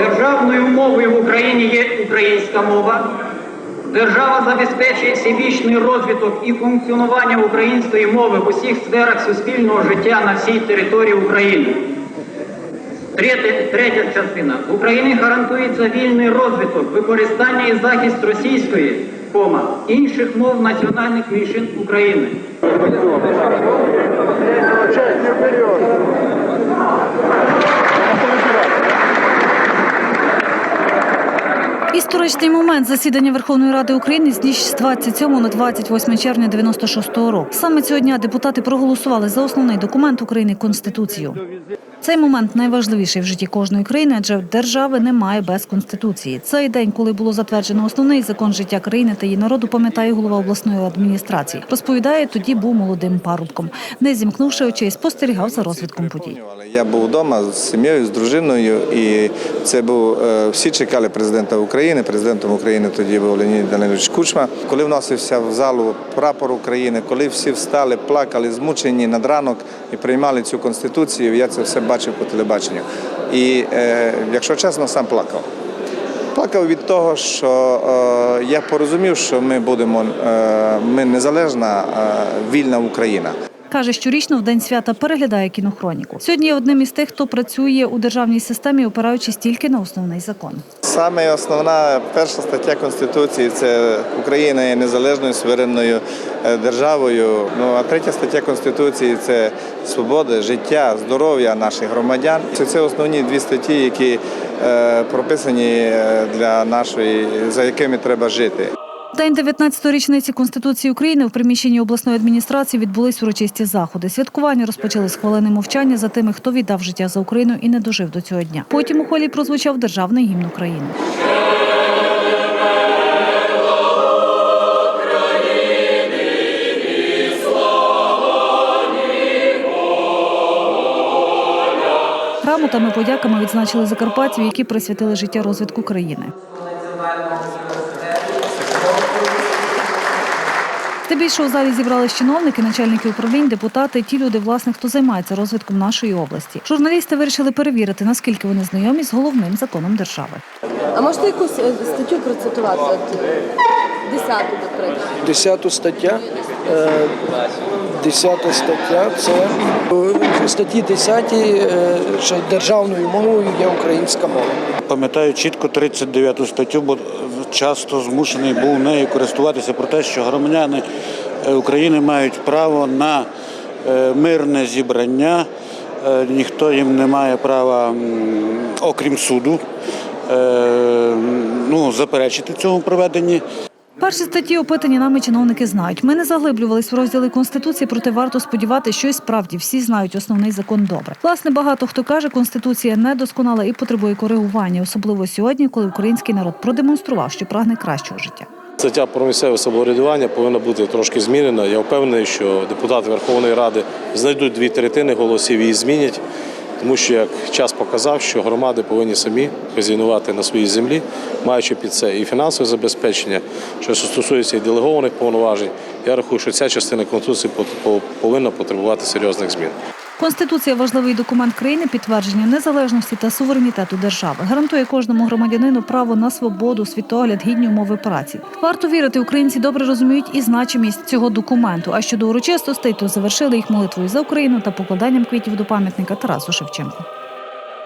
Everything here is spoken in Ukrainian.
Державною мовою в Україні є українська мова. Держава забезпечує всебічний розвиток і функціонування української мови в усіх сферах суспільного життя на всій території України. Третя, третя частина. В Україні гарантується вільний розвиток, використання і захист російської, кома, інших мов національних меншин України. Історичний момент засідання Верховної Ради України з ніч з 27 на 28 червня 96-го року. Саме цього дня депутати проголосували за основний документ України Конституцію. Цей момент найважливіший в житті кожної країни, адже держави немає без конституції. Цей день, коли було затверджено основний закон життя країни та її народу, пам'ятає голова обласної адміністрації. Розповідає, тоді був молодим парубком. Не зімкнувши очей, спостерігав за розвитком подій. Я був вдома з сім'єю, з дружиною, і це був е, всі чекали президента України. Президентом України тоді був Леонід Данилович Кучма. Коли вносився в залу прапор України, коли всі встали, плакали, змучені над ранок і приймали цю конституцію, я це все бачив по телебаченню. І е, якщо чесно, сам плакав. Плакав від того, що е, я порозумів, що ми будемо е, ми незалежна, е, вільна Україна. Каже, щорічно в день свята переглядає кінохроніку. Сьогодні є одним із тих, хто працює у державній системі, опираючись тільки на основний закон. Саме основна перша стаття Конституції це Україна є незалежною суверенною е, державою. Ну а третя стаття Конституції це свобода, життя, здоров'я наших громадян. Це, основні дві статті, які е, прописані е, для нашої, за якими треба жити. День 19-ї річниці Конституції України в приміщенні обласної адміністрації відбулись урочисті заходи. Святкування розпочали з хвилини мовчання за тими, хто віддав життя за Україну і не дожив до цього дня. Потім у холі прозвучав державний гімн України. Грамотами, подяками відзначили закарпатців, які присвятили життя розвитку країни. Здебільшого в залі зібрались чиновники, начальники управлінь, депутати, ті люди, власне, хто займається розвитком нашої області. Журналісти вирішили перевірити, наскільки вони знайомі з головним законом держави. А можете якусь е, статтю процитувати? Десяту, наприклад. 10 стаття. е, 10 стаття це в статті 10 е, що державною мовою є українська мова. Пам'ятаю чітко 39 статтю, бо часто змушений був нею користуватися про те, що громадяни е, України мають право на е, мирне зібрання. Е, Ніхто їм не має права, окрім суду, ну, заперечити цьому проведенні. Перші статті опитані нами чиновники знають. Ми не заглиблювались в розділи конституції, проте варто сподіватися, що і справді всі знають основний закон добре. Власне, багато хто каже, конституція недосконала і потребує коригування, особливо сьогодні, коли український народ продемонстрував, що прагне кращого життя. Стаття про місцеве самоврядування повинна бути трошки змінена. Я впевнений, що депутати Верховної Ради знайдуть дві третини голосів і змінять, тому що як час показав, що громади повинні самі хазяйнувати на своїй землі, маючи під це і фінансове забезпечення, що стосується і делегованих повноважень. Я рахую, що ця частина конституції повинна потребувати серйозних змін. Конституція важливий документ країни, підтвердження незалежності та суверенітету держави. Гарантує кожному громадянину право на свободу, світогляд, гідні умови праці. Варто вірити, українці добре розуміють і значимість цього документу. А щодо урочистостей, то завершили їх молитвою за Україну та покладанням квітів до пам'ятника Тарасу Шевченку.